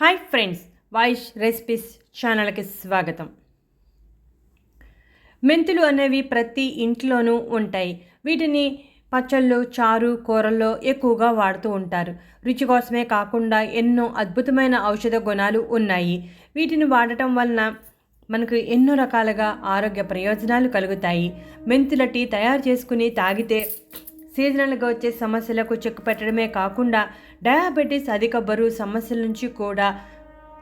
Hi friends వాయిష్ recipes ఛానల్కి స్వాగతం. మెంతులు అనేవి ప్రతి ఇంట్లోనూ ఉంటాయి. వీటిని పచ్చళ్ళు చారు కూరల్లో ఎక్కువగా వాడుతూ ఉంటారు. రుచి కోసమే కాకుండా ఎన్నో అద్భుతమైన ఔషధ గుణాలు ఉన్నాయి. వీటిని వాడటం వలన మనకు ఎన్నో రకాలుగా ఆరోగ్య ప్రయోజనాలు కలుగుతాయి. మెంతుల టీ తయారు చేసుకుని తాగితే సీజనల్గా వచ్చే సమస్యలకు చెక్కు పెట్టడమే కాకుండా డయాబెటీస్ అధిక బరువు సమస్యల నుంచి కూడా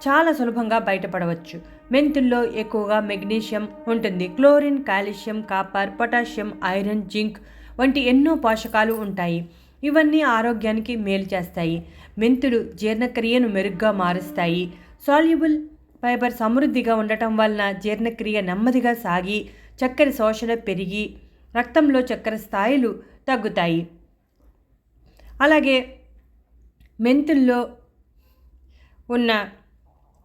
చాలా సులభంగా బయటపడవచ్చు. మెంతుల్లో ఎక్కువగా మెగ్నీషియం ఉంటుంది. Chlorine calcium copper potassium iron zinc వంటి ఎన్నో పోషకాలు ఉంటాయి. ఇవన్నీ ఆరోగ్యానికి మేలు చేస్తాయి. మెంతులు జీర్ణక్రియను మెరుగ్గా మారుస్తాయి. సాల్యుబుల్ ఫైబర్ సమృద్ధిగా ఉండటం వలన జీర్ణక్రియ నెమ్మదిగా సాగి చక్కెర శోషణ పెరిగి రక్తంలో చక్కెర స్థాయిలు తగ్గుతాయి. అలాగే మెంతుల్లో ఉన్న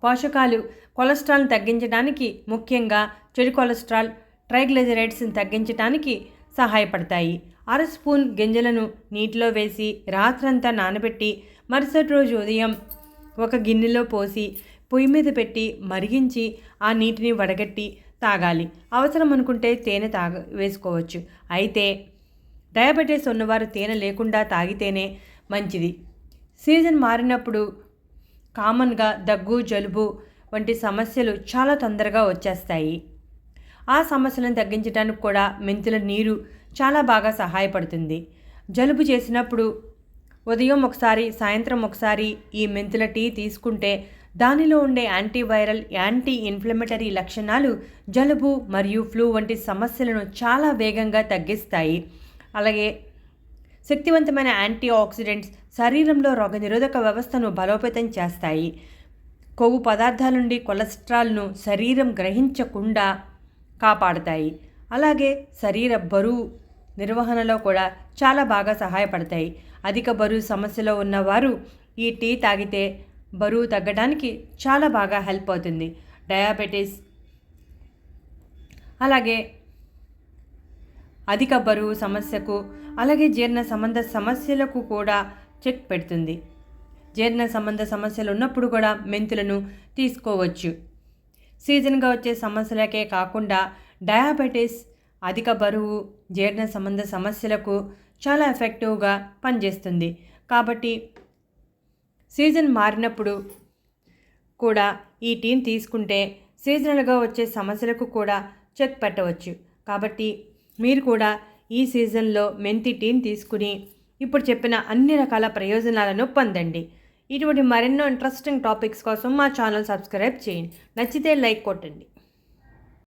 పోషకాలు కొలెస్ట్రాల్ని తగ్గించడానికి ముఖ్యంగా చెడు కొలెస్ట్రాల్ ట్రైగ్లెజరైడ్స్ని తగ్గించడానికి సహాయపడతాయి. అర స్పూన్ గింజలను నీటిలో వేసి రాత్రంతా నానబెట్టి మరుసటి రోజు ఉదయం ఒక గిన్నెలో పోసి పొయ్యి మీద పెట్టి మరిగించి ఆ నీటిని వడగట్టి తాగాలి. అవసరం అనుకుంటే తేనె తాగ వేసుకోవచ్చు. అయితే డయాబెటీస్ ఉన్నవారు తేనె లేకుండా తాగితేనే మంచిది. సీజన్ మారినప్పుడు కామన్గా దగ్గు జలుబు వంటి సమస్యలు చాలా తొందరగా వచ్చేస్తాయి. ఆ సమస్యలను తగ్గించడానికి కూడా మెంతుల నీరు చాలా బాగా సహాయపడుతుంది. జలుబు చేసినప్పుడు ఉదయం ఒకసారి సాయంత్రం ఒకసారి ఈ మెంతుల టీ తీసుకుంటే దానిలో ఉండే యాంటీవైరల్ యాంటీ ఇన్ఫ్లమేటరీ లక్షణాలు జలుబు మరియు ఫ్లూ వంటి సమస్యలను చాలా వేగంగా తగ్గిస్తాయి. అలాగే శక్తివంతమైన యాంటీ ఆక్సిడెంట్స్ శరీరంలో రోగనిరోధక వ్యవస్థను బలోపేతం చేస్తాయి. కొవ్వు పదార్థాల నుండి కొలెస్ట్రాల్ను శరీరం గ్రహించకుండా కాపాడతాయి. అలాగే శరీర బరువు నిర్వహణలో కూడా చాలా బాగా సహాయపడతాయి. అధిక బరువు సమస్యలో ఉన్నవారు ఈ టీ తాగితే బరువు తగ్గడానికి చాలా బాగా హెల్ప్ అవుతుంది. డయాబెటీస్ అలాగే అధిక బరువు సమస్యకు అలాగే జీర్ణ సంబంధ సమస్యలకు కూడా చెక్ పెడుతుంది. జీర్ణ సంబంధ సమస్యలు ఉన్నప్పుడు కూడా మెంతులను తీసుకోవచ్చు. సీజన్గా వచ్చే సమస్యలకే కాకుండా డయాబెటీస్ అధిక బరువు జీర్ణ సంబంధ సమస్యలకు చాలా ఎఫెక్టివ్గా పనిచేస్తుంది. కాబట్టి సీజన్ మారినప్పుడు కూడా ఈ టీం తీసుకుంటే సీజనల్గా వచ్చే సమస్యలకు కూడా చెక్ పెట్టవచ్చు. కాబట్టి మీరు కూడా ఈ సీజన్లో మెంతి టీం తీసుకుని ఇప్పుడు చెప్పిన అన్ని రకాల ప్రయోజనాలను పొందండి. ఇటువంటి మరెన్నో ఇంట్రెస్టింగ్ టాపిక్స్ కోసం మా ఛానల్ సబ్స్క్రైబ్ చేయండి. నచ్చితే లైక్ కొట్టండి.